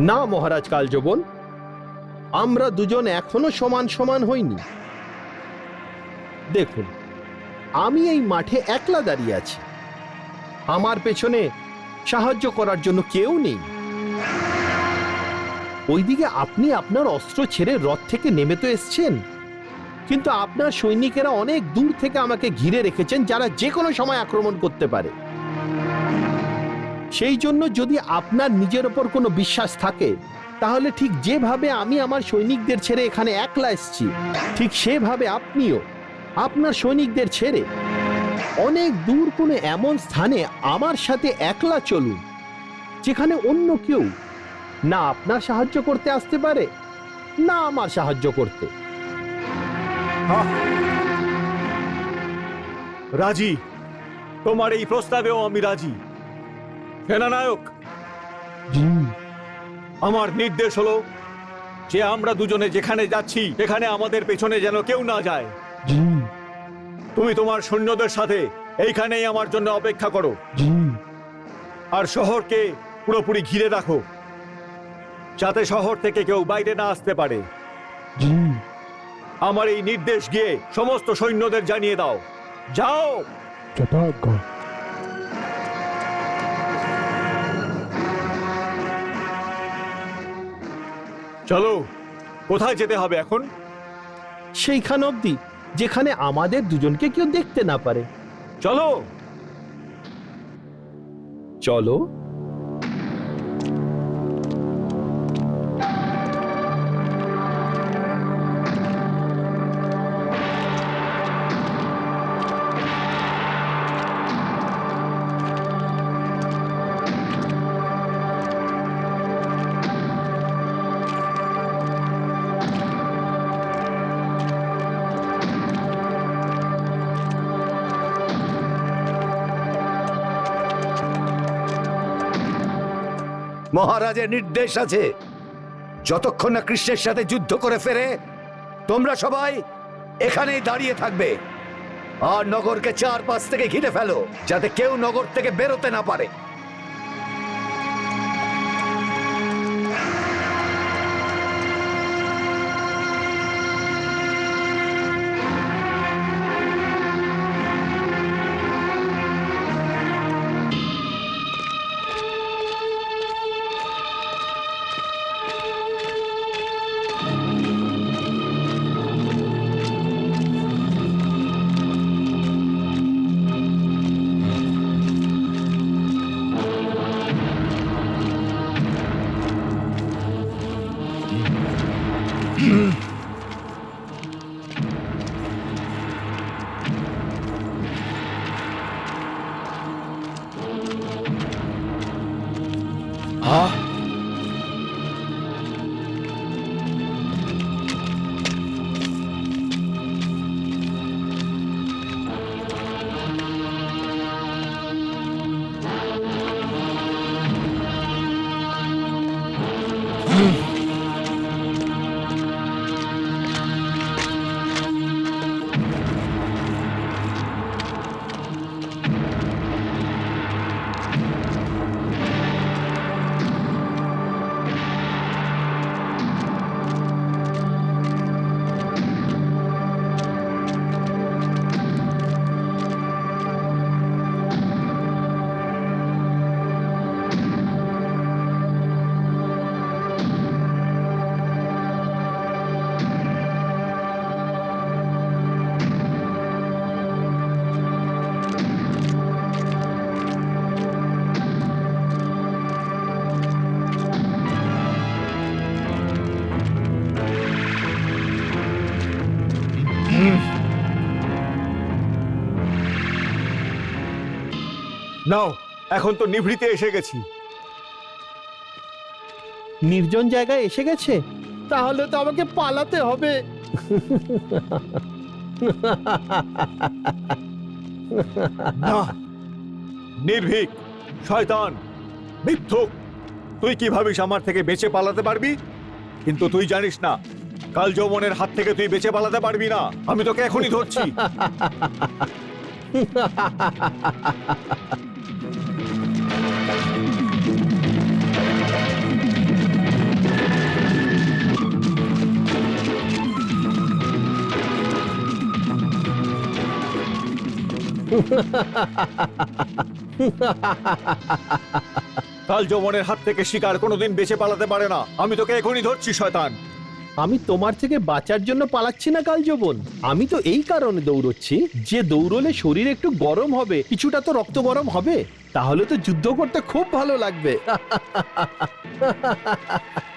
না মহারাজ কালযবন, আমরা দুজন এখনও সমান সমান হইনি। দেখুন, আমি এই মাঠে একলা দাঁড়িয়ে আছি। আমার পেছনে সাহায্য করার জন্য কেউ নেই। ওইদিকে আপনি আপনার অস্ত্র ছেড়ে রথ থেকে নেমে তো এসছেন, কিন্তু আপনার সৈনিকেরা অনেক দূর থেকে আমাকে ঘিরে রেখেছেন যারা যে কোনো সময় আক্রমণ করতে পারে। সেই জন্য যদি আপনার নিজের ওপর কোনো বিশ্বাস থাকে, তাহলে ঠিক যেভাবে আমি আমার সৈনিকদের ছেড়ে এখানে একলা এসেছি, ঠিক সেভাবে আপনিও আপনার সৈনিকদের ছেড়ে অনেক দূর কোনো এমন স্থানে আমার সাথে একলা চলুন, যেখানে অন্য কেউ না আপনার সাহায্য করতে আসতে পারে, না আমার সাহায্য করতে। রাজি। তোমার এই প্রস্তাবেও আমি রাজি। সেনানায়ক। আমার নির্দেশ হলো যে আমরা দুজনে যেখানে যাচ্ছি, সেখানে আমাদের পেছনে যেন কেউ না যায়। তুমি তোমার সৈন্যদের সাথে এইখানেই আমার জন্য অপেক্ষা করো। আর শহরকে পুরোপুরি ঘিরে রাখো, যাতে শহর থেকে কেউ বাইরে না আসতে পারে। আমার এই নির্দেশ গিয়ে সমস্ত সৈন্যদের জানিয়ে দাও। যাও! চলো কোথায় যেতে হবে এখন? সেইখান অবধি যেখানে আমাদের দুজনকে কেউ দেখতে না পারে। চলো। চলো। মহারাজের নির্দেশ আছে। যতক্ষণ না কৃষ্ণের সাথে যুদ্ধ করে ফেরে, তোমরা সবাই এখানেই দাঁড়িয়ে থাকবে। আর নগরকে চারপাশ থেকে ঘিরে ফেলো, যাতে কেউ নগর থেকে বেরোতে না পারে। 啊？নাও এখন তো নিভৃতে এসে গেছি। নির্জন জায়গায় এসে গেছে? তাহলে তো আমাকে পালাতে হবে। না নির্ভীক শয়তান মিথ্যুক তুই কি ভাবিস আমার থেকে বেঁচে পালাতে পারবি? কিন্তু তুই জানিস না কাল যৌবনের হাত থেকে তুই বেঁচে পালাতে পারবি না। আমি তোকে এখনই ধরছি। কাল যৌবনের হাত থেকে শিকার কোনোদিন বেঁচে পালাতে পারে না। আমি তোকে এখনই ধরছি, শয়তান। আমি তোমার থেকে বাঁচার জন্য পালাচ্ছি না, কাল যৌবন। আমি তো এই কারণে দৌড়চ্ছি যে দৌড়লে শরীর একটু গরম হবে, কিছুটা তো রক্ত গরম হবে। তাহলে তো যুদ্ধ করতে খুব ভালো লাগবে।